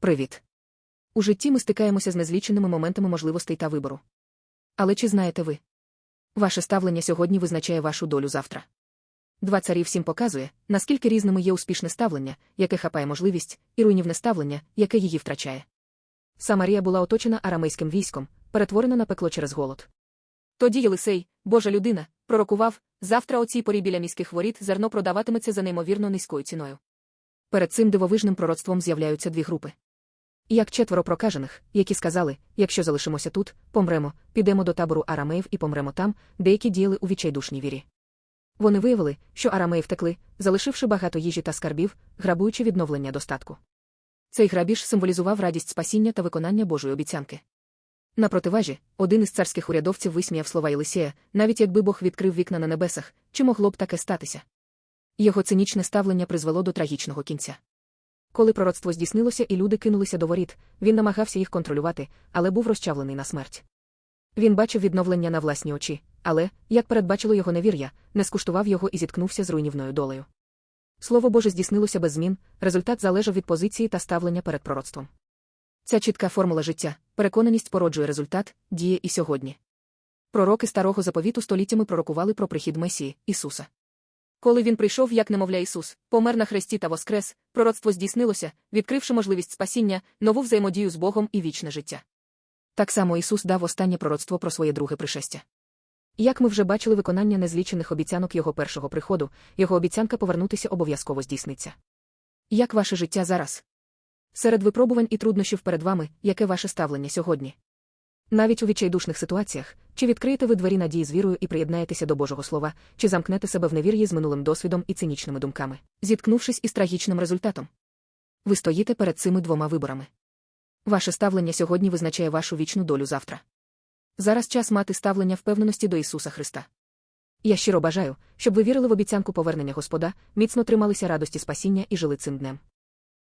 Привіт. У житті ми стикаємося з незліченими моментами можливостей та вибору. Але чи знаєте ви? Ваше ставлення сьогодні визначає вашу долю завтра. Два царі всім показує, наскільки різними є успішне ставлення, яке хапає можливість, і руйнівне ставлення, яке її втрачає. Самарія була оточена арамейським військом, перетворена на пекло через голод. Тоді Єлисей, Божа людина, пророкував завтра о цій порі біля міських воріт зерно продаватиметься за неймовірно низькою ціною. Перед цим дивовижним пророцтвом з'являються дві групи. Як четверо прокажених, які сказали, якщо залишимося тут, помремо, підемо до табору арамеїв і помремо там, деякі діяли у відчайдушній вірі. Вони виявили, що арамеї втекли, залишивши багато їжі та скарбів, грабуючи відновлення достатку. Цей грабіж символізував радість спасіння та виконання Божої обіцянки. На противажі, один із царських урядовців висміяв слова Єлисея, навіть якби Бог відкрив вікна на небесах, чи могло б таке статися. Його цинічне ставлення призвело до трагічного кінця. Коли пророцтво здійснилося і люди кинулися до воріт, він намагався їх контролювати, але був розчавлений на смерть. Він бачив відновлення на власні очі, але, як передбачило його невір'я, не скуштував його і зіткнувся з руйнівною долею. Слово Боже здійснилося без змін, результат залежав від позиції та ставлення перед пророцтвом. Ця чітка формула життя, переконаність породжує результат, діє і сьогодні. Пророки старого заповіту століттями пророкували про прихід Месії, Ісуса. Коли він прийшов, як немовля Ісус, помер на хресті та воскрес, пророцтво здійснилося, відкривши можливість спасіння, нову взаємодію з Богом і вічне життя. Так само Ісус дав останнє пророцтво про своє друге пришестя. Як ми вже бачили виконання незлічених обіцянок його першого приходу, його обіцянка повернутися обов'язково здійсниться. Як ваше життя зараз? Серед випробувань і труднощів перед вами, яке ваше ставлення сьогодні? Навіть у відчайдушних ситуаціях, чи відкриєте ви двері надії з вірою і приєднаєтеся до Божого Слова, чи замкнете себе в невір'ї з минулим досвідом і цинічними думками, зіткнувшись із трагічним результатом? Ви стоїте перед цими двома виборами. Ваше ставлення сьогодні визначає вашу вічну долю завтра. Зараз час мати ставлення впевненості до Ісуса Христа. Я щиро бажаю, щоб ви вірили в обіцянку повернення Господа, міцно трималися радості спасіння і жили цим днем.